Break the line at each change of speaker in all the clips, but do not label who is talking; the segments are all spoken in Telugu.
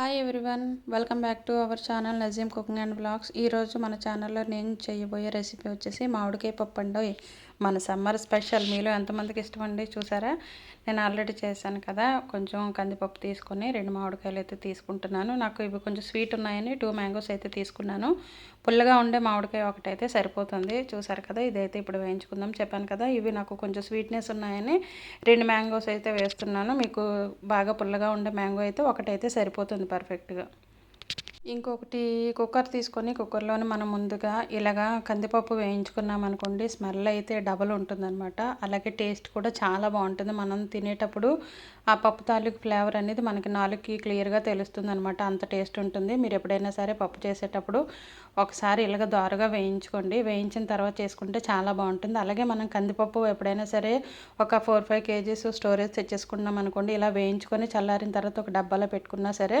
Hi everyone welcome back to our channel Nazeem cooking and blogs ఈరోజు మన ఛానల్లో నేను చేయబోయే రెసిపీ వచ్చేసి మామిడికాయ పప్పు అండి. మన సమ్మర్ స్పెషల్ మీలో ఎంతమందికి ఇష్టం అండి చూసారా? నేను ఆల్రెడీ చేశాను కదా కొంచెం కందిపప్పు తీసుకొని రెండు మామిడికాయలు అయితే తీసుకుంటున్నాను. నాకు ఇవి కొంచెం స్వీట్ ఉన్నాయని టూ మ్యాంగోస్ అయితే తీసుకున్నాను. పుల్లగా ఉండే మామిడికాయ ఒకటైతే సరిపోతుంది. చూసారు కదా ఇదైతే ఇప్పుడు వేయించుకుందాం చెప్పాను కదా ఇవి నాకు కొంచెం స్వీట్నెస్ ఉన్నాయని రెండు మ్యాంగోస్ అయితే వేస్తున్నాను. మీకు బాగా పుల్లగా ఉండే మ్యాంగో అయితే ఒకటైతే సరిపోతుంది పర్ఫెక్ట్గా. ఇంకొకటి కుక్కర్ తీసుకొని కుక్కర్లోనే మనం ముందుగా ఇలాగా కందిపప్పు వేయించుకున్నాం అనుకోండి స్మెల్ అయితే డబల్ ఉంటుందన్నమాట. అలాగే టేస్ట్ కూడా చాలా బాగుంటుంది. మనం తినేటప్పుడు ఆ పప్పు తాలూకు ఫ్లేవర్ అనేది మనకి నాలుగుకి క్లియర్గా తెలుస్తుంది అనమాట అంత టేస్ట్ ఉంటుంది. మీరు ఎప్పుడైనా సరే పప్పు చేసేటప్పుడు ఒకసారి ఇలాగ దారుగా వేయించుకోండి. వేయించిన తర్వాత చేసుకుంటే చాలా బాగుంటుంది. అలాగే మనం కందిపప్పు ఎప్పుడైనా సరే ఒక ఫోర్ ఫైవ్ కేజీస్ స్టోరేజ్ తెచ్చేసుకున్నాం అనుకోండి ఇలా వేయించుకొని చల్లారిన తర్వాత ఒక డబ్బాలో పెట్టుకున్నా సరే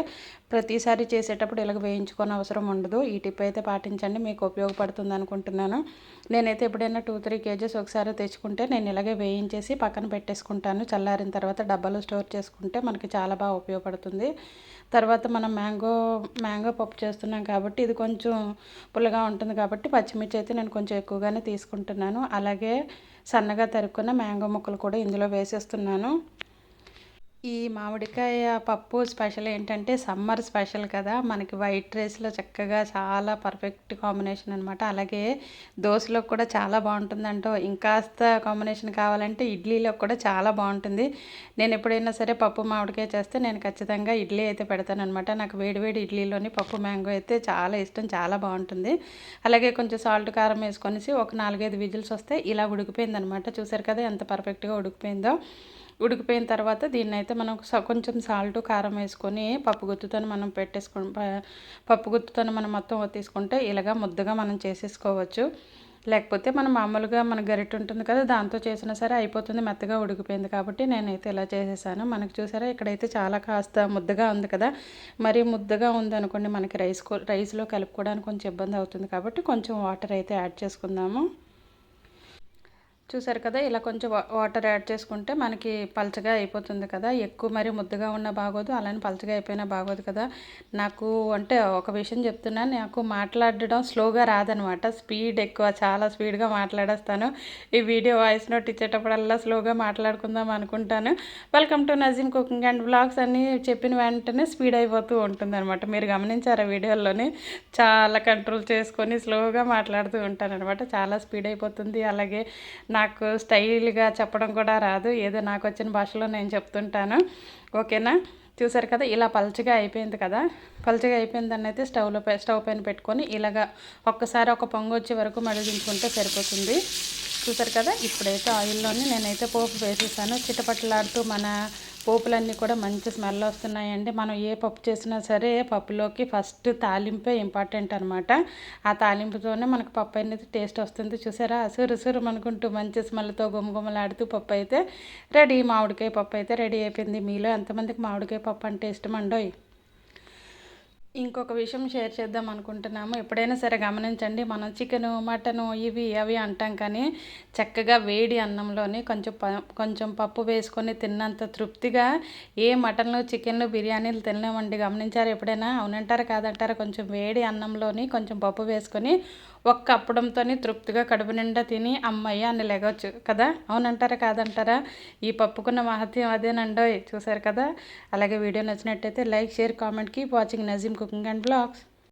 ప్రతిసారి చేసేటప్పుడు ఇలాగ వేయించుకొని అవసరం ఉండదు. ఈ టిప్ అయితే పాటించండి. మీకు ఉపయోగపడుతుంది అనుకుంటున్నాను. నేనైతే ఎప్పుడైనా టూ త్రీ కేజీస్ ఒకసారి తెచ్చుకుంటే నేను ఇలాగే వేయించేసి పక్కన పెట్టేసుకుంటాను. చల్లారిన తర్వాత డబ్బాలో స్టోర్ చేసుకుంటే మనకి చాలా బాగా ఉపయోగపడుతుంది. తర్వాత మనం మ్యాంగో మ్యాంగో పప్పు చేస్తున్నాం కాబట్టి ఇది కొంచెం పుల్లగా ఉంటుంది కాబట్టి పచ్చిమిర్చి అయితే నేను కొంచెం ఎక్కువగానే తీసుకుంటున్నాను. అలాగే సన్నగా తరుక్కున్న మ్యాంగో ముక్కలు కూడా ఇందులో వేసేస్తున్నాను. ఈ మామిడికాయ పప్పు స్పెషల్ ఏంటంటే సమ్మర్ స్పెషల్ కదా. మనకి వైట్ రైస్లో చక్కగా చాలా పర్ఫెక్ట్ కాంబినేషన్ అనమాట అలాగే దోశలో కూడా చాలా బాగుంటుందంటో ఇంకాస్త కాంబినేషన్ కావాలంటే ఇడ్లీలో కూడా చాలా బాగుంటుంది. నేను ఎప్పుడైనా సరే పప్పు మామిడికాయ చేస్తే నేను ఖచ్చితంగా ఇడ్లీ అయితే పెడతాను అనమాట నాకు వేడివేడి ఇడ్లీలోని పప్పు మ్యాంగో అయితే చాలా ఇష్టం చాలా బాగుంటుంది. అలాగే కొంచెం సాల్ట్ కారం వేసుకొనేసి ఒక నాలుగైదు విజిల్స్ వస్తే ఇలా ఉడికిపోయిందనమాట చూసారు కదా ఎంత పర్ఫెక్ట్గా ఉడికిపోయిందో. ఉడికిపోయిన తర్వాత దీన్ని అయితే మనం కొంచెం సాల్ట్ కారం వేసుకొని పప్పు గుత్తుతో మనం పెట్టేసుకొని పప్పు గుత్తుతో మనం మొత్తం తీసుకుంటే ఇలాగా ముద్దగా మనం చేసేసుకోవచ్చు. లేకపోతే మనం మామూలుగా మన గరిటె ఉంటుంది కదా దాంతో చేసినా సరే అయిపోతుంది మెత్తగా ఉడికిపోయింది కాబట్టి నేనైతే ఇలా చేసేసాను. మనకు చూసారా ఇక్కడైతే చాలా కాస్త ముద్దగా ఉంది కదా. మరి ముద్దగా ఉంది అనుకోండి మనకి రైస్ రైస్లో కలుపుకోవడానికి కొంచెం ఇబ్బంది అవుతుంది కాబట్టి కొంచెం వాటర్ అయితే యాడ్ చేసుకుందాము. చూసారు కదా ఇలా కొంచెం వాటర్ యాడ్ చేసుకుంటే మనకి పలచగా అయిపోతుంది కదా. ఎక్కువ మరి ముద్దగా ఉన్న బాగోదు అలానే పలచగా అయిపోయినా బాగోదు కదా. నాకు అంటే ఒక విషయం చెప్తున్నాను నాకు మాట్లాడడం స్లోగా రాదనమాట. స్పీడ్ ఎక్కువ చాలా స్పీడ్గా మాట్లాడేస్తాను. ఈ వీడియో వాయిస్ నోట్ ఇచ్చేటప్పుడల్లా స్లోగా మాట్లాడుకుందాం అనుకుంటాను. Welcome to Nazeem cooking and blogs అన్నీ చెప్పిన వెంటనే స్పీడ్ అయిపోతూ ఉంటుంది అనమాట మీరు గమనించారు వీడియోలోని చాలా కంట్రోల్ చేసుకొని స్లోగా మాట్లాడుతూ ఉంటాను అనమాట చాలా స్పీడ్ అయిపోతుంది. అలాగే నా నాకు స్టైల్గా చెప్పడం కూడా రాదు. ఏదో నాకు వచ్చిన భాషలో నేను చెప్తుంటాను. ఓకేనా? చూసారు కదా ఇలా పలుచగా అయిపోయింది కదా. పల్చగా అయిపోయిందని అయితే స్టవ్లో స్టవ్ పైన పెట్టుకొని ఇలాగా ఒక్కసారి ఒక పొంగు వచ్చే వరకు మడిగించుకుంటే సరిపోతుంది. చూసారు కదా ఇప్పుడైతే ఆయిల్లోని నేనైతే పోపు వేసేసాను. చిటపట్లాడుతూ మన పోపులన్నీ కూడా మంచి స్మెల్ వస్తున్నాయండి. మనం ఏ పప్పు చేసినా సరే పప్పులోకి ఫస్ట్ తాలింపే ఇంపార్టెంట్ అనమాట ఆ తాలింపుతోనే మనకు పప్పు అనేది టేస్ట్ వస్తుంది. చూసారా? అసురు అసురు అనుకుంటూ మంచి స్మెల్తో గుమగుమలాడుతూ పప్పు అయితే రెడీ. మామిడికాయ పప్పు అయితే రెడీ అయిపోయింది. మీలో ఎంతమందికి మామిడికాయ పప్పు అంటే ఇష్టం అండోయ్? ఇంకొక విషయం షేర్ చేద్దాం అనుకుంటున్నాము. ఎప్పుడైనా సరే గమనించండి మనం చికెను మటను ఇవి అవి అంటాం కానీ చక్కగా వేడి అన్నంలోని కొంచెం ప కొంచెం పప్పు వేసుకొని తిన్నంత తృప్తిగా ఏ మటన్లు చికెన్లు బిర్యానీలు తినలేమండి. గమనించారు ఎప్పుడైనా? అవునంటారా కాదంటారా? కొంచెం వేడి అన్నంలోని కొంచెం పప్పు వేసుకొని ఒక్క అప్పడంతో తృప్తిగా కడుపు నిండా తిని అమ్మయ్య అని లెగవచ్చు కదా? అవునంటారా కాదంటారా? ఈ పప్పుకున్న మహత్యం అదేనండో చూసారు కదా? అలాగే వీడియో నచ్చినట్టయితే like share కామెంట్కి watching Nazeem cooking and blogs